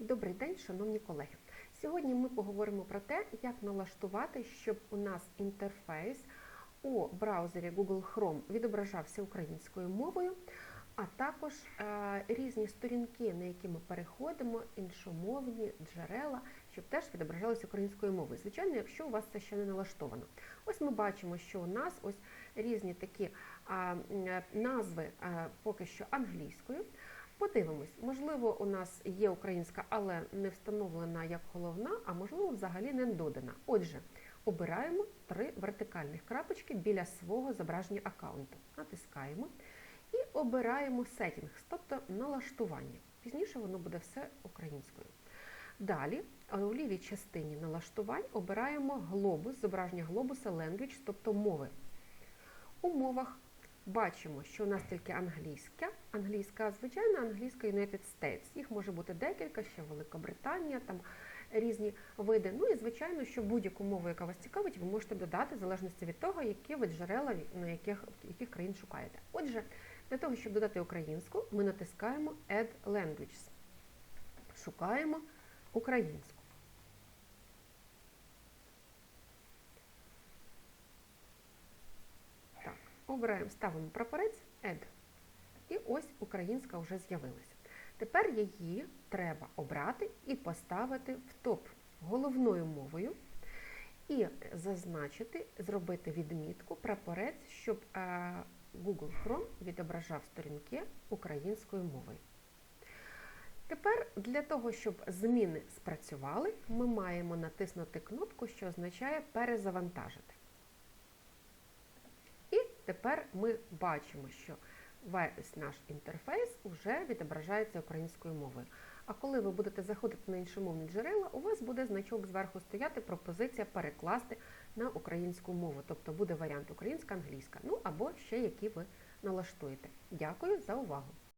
Добрий день, шановні колеги. Сьогодні ми поговоримо про те, як налаштувати, щоб у нас інтерфейс у браузері Google Chrome відображався українською мовою, а також е, різні сторінки, на які ми переходимо, іншомовні джерела, щоб теж відображалися українською мовою. Звичайно, якщо у вас це ще не налаштовано. Ось ми бачимо, що у нас ось різні такі а, назви а, поки що англійською. Подивимось, можливо, у нас є українська, але не встановлена як головна, а можливо, взагалі не додана. Отже, обираємо три вертикальних крапочки біля свого зображення аккаунту. Натискаємо і обираємо Settings, тобто налаштування. Пізніше воно буде все українською. Далі у лівій частині налаштувань обираємо глобус, зображення глобуса Language, тобто мови. У мовах бачимо, що у нас тільки англійська, англійська, звичайна англійська United States. Їх може бути декілька, ще Великобританія, там різні види. Ну і звичайно, що будь-яку мову, яка вас цікавить, ви можете додати в залежності від того, які ви джерела на яких, яких країн шукаєте. Отже, для того, щоб додати українську, ми натискаємо Add Languages. Шукаємо українську. Обираємо, ставимо прапорець Add. І ось українська вже з'явилася. Тепер її треба обрати і поставити в топ головною мовою. І зазначити, зробити відмітку прапорець, щоб е, Google Chrome відображав сторінки українською мовою. Тепер для того, щоб зміни спрацювали, ми маємо натиснути кнопку, що означає перезавантажити. Тепер ми бачимо, що весь наш інтерфейс вже відображається українською мовою. А коли ви будете заходити на іншомовні джерела, у вас буде значок зверху стояти пропозиція перекласти на українську мову. Тобто буде варіант українська, англійська, ну або ще які ви налаштуєте. Дякую за увагу!